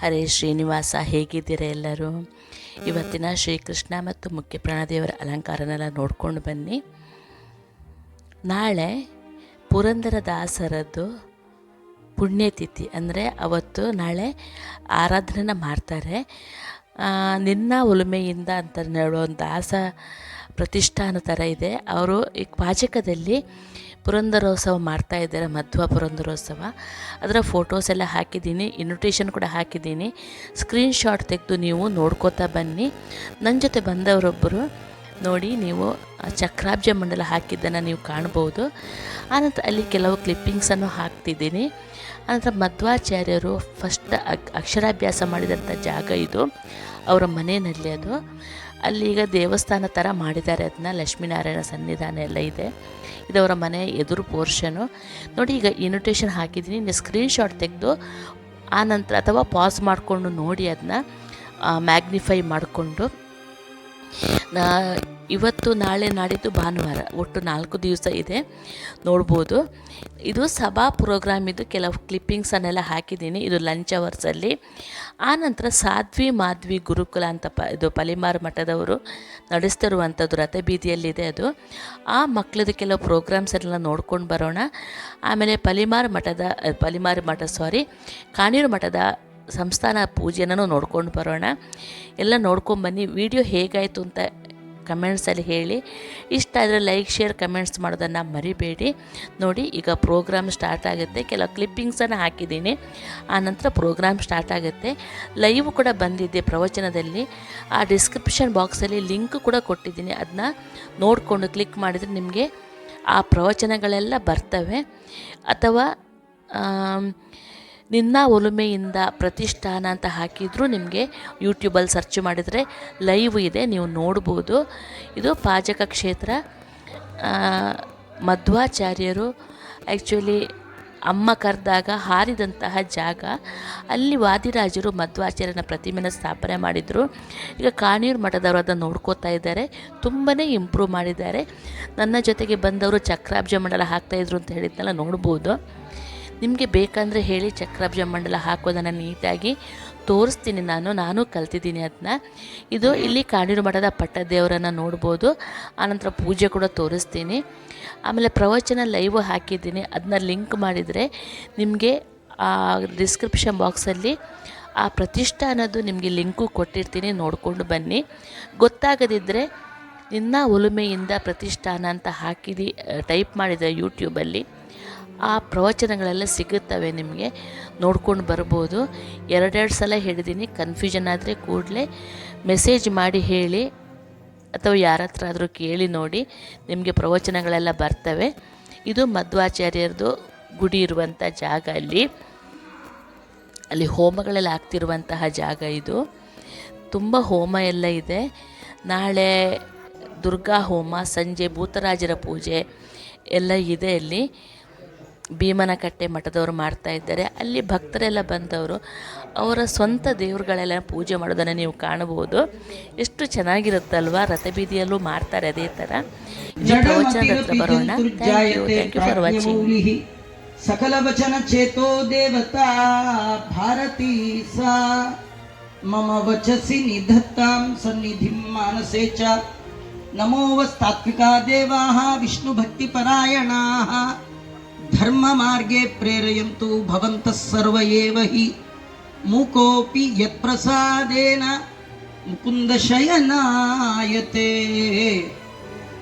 ಹರೇ ಶ್ರೀನಿವಾಸ, ಹೇಗಿದ್ದೀರಾ ಎಲ್ಲರೂ? ಇವತ್ತಿನ ಶ್ರೀಕೃಷ್ಣ ಮತ್ತು ಮುಖ್ಯ ಪ್ರಾಣದೇವರ ಅಲಂಕಾರನೆಲ್ಲ ನೋಡ್ಕೊಂಡು ಬನ್ನಿ. ನಾಳೆ ಪುರಂದರ ದಾಸರದ್ದು ಪುಣ್ಯತಿಥಿ. ಅಂದರೆ ಅವತ್ತು ನಾಳೆ ಆರಾಧನೆನ ಮಾಡ್ತಾರೆ. ನಿನ್ನ ಒಲುಮೆಯಿಂದ ಅಂತ ಹೇಳೋ ದಾಸ ಪ್ರತಿಷ್ಠಾನ ಥರ ಇದೆ. ಅವರು ಈ ಪಾಚಕದಲ್ಲಿ ಪುರಂದರೋತ್ಸವ ಮಾಡ್ತಾ ಇದ್ದಾರೆ, ಮಧ್ವ ಪುರಂದರೋತ್ಸವ. ಅದರ ಫೋಟೋಸ್ ಎಲ್ಲ ಹಾಕಿದ್ದೀನಿ ಇನ್ವಿಟೇಷನ್ ಕೂಡ ಹಾಕಿದ್ದೀನಿ. ಸ್ಕ್ರೀನ್ಶಾಟ್ ತೆಗೆದು ನೀವು ನೋಡ್ಕೋತಾ ಬನ್ನಿ. ನನ್ನ ಜೊತೆ ಬಂದವರೊಬ್ಬರು ನೋಡಿ, ನೀವು ಚಕ್ರಾಬ್ಜ ಮಂಡಲ ಹಾಕಿದ್ದನ್ನು ನೀವು ಕಾಣ್ಬೋದು. ಆನಂತರ ಅಲ್ಲಿ ಕೆಲವು ಕ್ಲಿಪ್ಪಿಂಗ್ಸನ್ನು ಹಾಕ್ತಿದ್ದೀನಿ. ಆನಂತರ ಮಧ್ವಾಚಾರ್ಯರು ಫಸ್ಟ್ ಅಕ್ ಅಕ್ಷರಾಭ್ಯಾಸ ಮಾಡಿದಂಥ ಜಾಗ ಇದು. ಅವರ ಮನೆಯಲ್ಲಿ ಅದು. ಅಲ್ಲಿ ಈಗ ದೇವಸ್ಥಾನ ಥರ ಮಾಡಿದ್ದಾರೆ. ಅದನ್ನ ಲಕ್ಷ್ಮೀನಾರಾಯಣ ಸನ್ನಿಧಾನ ಎಲ್ಲ ಇದೆ. ಇದು ಅವರ ಮನೆ ಎದುರು ಪೋರ್ಷನು ನೋಡಿ ಈಗ ಇನ್ವಿಟೇಷನ್ ಹಾಕಿದ್ದೀನಿ. ನೀವು ಸ್ಕ್ರೀನ್ಶಾಟ್ ತೆಗೆದು ಆನಂತರ ಅಥವಾ ಪಾಸ್ ಮಾಡಿಕೊಂಡು ನೋಡಿ ಅದನ್ನ ಮ್ಯಾಗ್ನಿಫೈ ಮಾಡಿಕೊಂಡು. ನಾ ಇವತ್ತು ನಾಳೆ ನಾಡಿದ್ದು ಭಾನುವಾರ, ಒಟ್ಟು ನಾಲ್ಕು ದಿವಸ ಇದೆ. ನೋಡ್ಬೋದು. ಇದು ಸಭಾ ಪ್ರೋಗ್ರಾಮ್, ಇದು ಕೆಲವು ಕ್ಲಿಪ್ಪಿಂಗ್ಸನ್ನೆಲ್ಲ ಹಾಕಿದ್ದೀನಿ. ಇದು ಲಂಚ್ ಅವರ್ಸಲ್ಲಿ. ಆನಂತರ ಸಾಧ್ವಿ ಮಾಧ್ವಿ ಗುರುಕುಲ ಅಂತ ಪ, ಇದು ಪಲಿಮಾರ್ ಮಠದವರು ನಡೆಸ್ತಿರುವಂಥದ್ದು ರಥಬೀದಿಯಲ್ಲಿದೆ ಅದು. ಆ ಮಕ್ಕಳದ್ದು ಕೆಲವು ಪ್ರೋಗ್ರಾಮ್ಸ್ ಎಲ್ಲ ನೋಡ್ಕೊಂಡು ಬರೋಣ. ಆಮೇಲೆ ಪಲಿಮಾರ್ ಮಠದ, ಪಲಿಮಾರ್ ಮಠ ಸಾರಿ ಕಾಣೀರು ಮಠದ ಸಂಸ್ಥಾನ ಪೂಜೆನೂ ನೋಡ್ಕೊಂಡು ಬರೋಣ. ಎಲ್ಲ ನೋಡ್ಕೊಂಬನ್ನಿ ವಿಡಿಯೋ ಹೇಗಾಯಿತು ಅಂತ ಕಮೆಂಟ್ಸಲ್ಲಿ ಹೇಳಿ. ಇಷ್ಟ ಆದರೆ ಲೈಕ್ ಶೇರ್ ಕಮೆಂಟ್ಸ್ ಮಾಡೋದನ್ನು ಮರಿಬೇಡಿ. ನೋಡಿ, ಈಗ ಪ್ರೋಗ್ರಾಮ್ ಸ್ಟಾರ್ಟ್ ಆಗುತ್ತೆ. ಕೆಲವು ಕ್ಲಿಪ್ಪಿಂಗ್ಸನ್ನು ಹಾಕಿದ್ದೀನಿ. ನಂತರ ಪ್ರೋಗ್ರಾಮ್ ಸ್ಟಾರ್ಟ್ ಆಗುತ್ತೆ. ಲೈವ್ ಕೂಡ ಬಂದಿದೆ ಪ್ರವಚನದಲ್ಲಿ. ಆ ಡಿಸ್ಕ್ರಿಪ್ಷನ್ ಬಾಕ್ಸಲ್ಲಿ ಲಿಂಕ್ ಕೂಡ ಕೊಟ್ಟಿದ್ದೀನಿ. ಅದನ್ನ ನೋಡಿಕೊಂಡು ಕ್ಲಿಕ್ ಮಾಡಿದರೆ ನಿಮಗೆ ಆ ಪ್ರವಚನಗಳೆಲ್ಲ ಬರ್ತವೆ. ಅಥವಾ ನಿನ್ನ ಒಲುಮೆಯಿಂದ ಪ್ರತಿಷ್ಠಾನ ಅಂತ ಹಾಕಿದರೂ ನಿಮಗೆ ಯೂಟ್ಯೂಬಲ್ಲಿ ಸರ್ಚ್ ಮಾಡಿದರೆ ಲೈವ್ ಇದೆ, ನೀವು ನೋಡ್ಬೋದು. ಇದು ಪಾಜಕ ಕ್ಷೇತ್ರ. ಮಧ್ವಾಚಾರ್ಯರು ಆ್ಯಕ್ಚುಲಿ ಅಮ್ಮ ಕರೆದಾಗ ಹಾರಿದಂತಹ ಜಾಗ. ಅಲ್ಲಿ ವಾದಿರಾಜರು ಮಧ್ವಾಚಾರ್ಯನ ಪ್ರತಿಮೆನ ಸ್ಥಾಪನೆ ಮಾಡಿದರು. ಈಗ ಕಾಣೀರು ಮಠದವರು ಅದನ್ನು ನೋಡ್ಕೋತಾ ಇದ್ದಾರೆ. ತುಂಬಾ ಇಂಪ್ರೂವ್ ಮಾಡಿದ್ದಾರೆ. ನನ್ನ ಜೊತೆಗೆ ಬಂದವರು ಚಕ್ರಾಬ್ಜ ಮಂಡಲ ಹಾಕ್ತಾಯಿದ್ರು ಅಂತ ಹೇಳಿದ್ನೆಲ್ಲ, ನೋಡ್ಬೋದು. ನಿಮಗೆ ಬೇಕಂದರೆ ಹೇಳಿ ಚಕ್ರಾಬ್ಜ ಮಂಡಲ ಹಾಕೋದನ್ನು ನೀಟಾಗಿ ತೋರಿಸ್ತೀನಿ ನಾನು ನಾನು ಕಲ್ತಿದ್ದೀನಿ ಅದನ್ನ ಇದು ಇಲ್ಲಿ ಕಾಣಿರು ಮಠದ ಪಟ್ಟದೇವರನ್ನು ನೋಡ್ಬೋದು. ಆನಂತರ ಪೂಜೆ ಕೂಡ ತೋರಿಸ್ತೀನಿ. ಆಮೇಲೆ ಪ್ರವಚನ ಲೈವ್ ಹಾಕಿದ್ದೀನಿ. ಅದನ್ನ ಲಿಂಕ್ ಮಾಡಿದರೆ ನಿಮಗೆ ಆ ಡಿಸ್ಕ್ರಿಪ್ಷನ್ ಬಾಕ್ಸಲ್ಲಿ ಆ ಪ್ರತಿಷ್ಠಾನದ್ದು ನಿಮಗೆ ಲಿಂಕು ಕೊಟ್ಟಿರ್ತೀನಿ, ನೋಡಿಕೊಂಡು ಬನ್ನಿ. ಗೊತ್ತಾಗದಿದ್ದರೆ ನಿನ್ನ ಒಲುಮೆಯಿಂದ ಪ್ರತಿಷ್ಠಾನ ಅಂತ ಹಾಕಿದಿ ಟೈಪ್ ಮಾಡಿದ ಯೂಟ್ಯೂಬಲ್ಲಿ ಆ ಪ್ರವಚನಗಳೆಲ್ಲ ಸಿಗುತ್ತವೆ ನಿಮಗೆ ನೋಡ್ಕೊಂಡು ಬರ್ಬೋದು. ಎರಡೆರಡು ಸಲ ಹೇಳಿದ್ದೀನಿ ಕನ್ಫ್ಯೂಷನ್ ಆದರೆ ಕೂಡಲೇ ಮೆಸೇಜ್ ಮಾಡಿ ಹೇಳಿ ಅಥವಾ ಯಾರ ಹತ್ರ ಆದರೂ ಕೇಳಿ ನೋಡಿ ನಿಮಗೆ ಪ್ರವಚನಗಳೆಲ್ಲ ಬರ್ತವೆ. ಇದು ಮಧ್ವಾಚಾರ್ಯರದು ಗುಡಿ ಇರುವಂಥ ಜಾಗ ಅಲ್ಲಿ. ಅಲ್ಲಿ ಹೋಮಗಳೆಲ್ಲ ಆಗ್ತಿರುವಂತಹ ಜಾಗ ಇದು. ತುಂಬ ಹೋಮ ಎಲ್ಲ ಇದೆ. ನಾಳೆ ದುರ್ಗಾ ಹೋಮ, ಸಂಜೆ ಭೂತರಾಜರ ಪೂಜೆ ಎಲ್ಲ ಇದೆ ಅಲ್ಲಿ. ಭೀಮನಕಟ್ಟೆ ಮಠದವರು ಮಾಡ್ತಾ ಇದ್ದಾರೆ. ಅಲ್ಲಿ ಭಕ್ತರೆಲ್ಲ ಬಂದವರು ಅವರ ಸ್ವಂತ ದೇವರುಗಳೆಲ್ಲ ಪೂಜೆ ಮಾಡೋದನ್ನು ನೀವು ಕಾಣಬಹುದು. ಎಷ್ಟು ಚೆನ್ನಾಗಿರುತ್ತಲ್ವ? ರಥಬೀದಿಯಲ್ಲೂ ಮಾಡ್ತಾರೆ ಅದೇ ಥರ ಇನ್ನು ಪ್ರವಚನದ ಬರೋಣ. Thank you thank you for watching ಸಕಲವಚನ ಚೇತೋ ದೇವತಾ ಭಾರತೀ ಸಾ. ಮಮ ವಚಸಿ ನಿಧತ್ತಾಂ ನಮೋವ ಮಾನಸೇ ಚ. ವಿಷ್ಣು ದೇವಾ ವಿಷ್ಣುಭಕ್ತಿಪರಾಯಣಾ धर्ममार्गे प्रेरयन्तु भवन्तः सर्व एव हि। मूकोऽपि यत्प्रसादेन मुकुन्दशयनायते।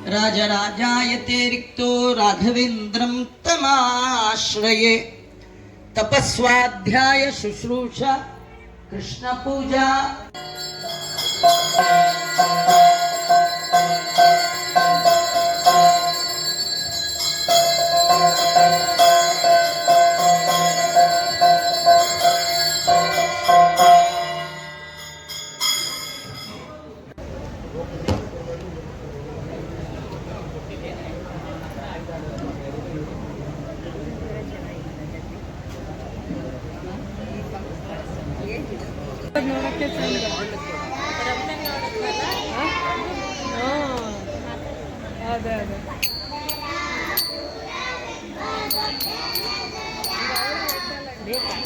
राजराजायते रिक्तो राघवेन्द्रं तमाश्रये। तपस्वाध्याय शुश्रूषा कृष्णपूजा Okay.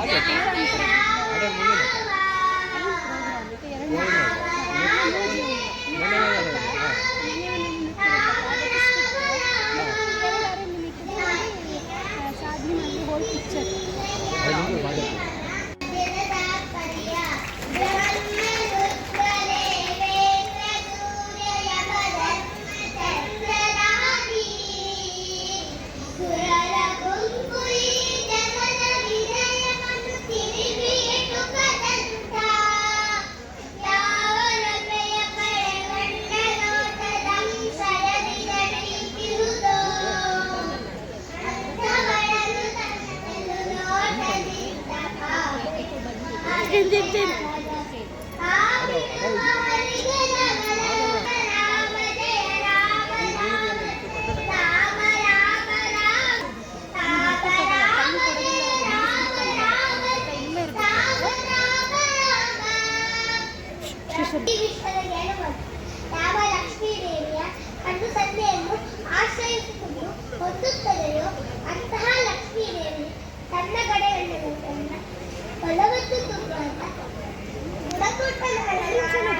ಅದೇ తిన్ తిన్ తిన్ ಹೊಂದುತ್ತದೆಯೋ ಅಂತಹ ಲಕ್ಷ್ಮೀದೇವಿ ತನ್ನ ಕಡೆಯನ್ನು ಹೊಲವತ್ತು चलो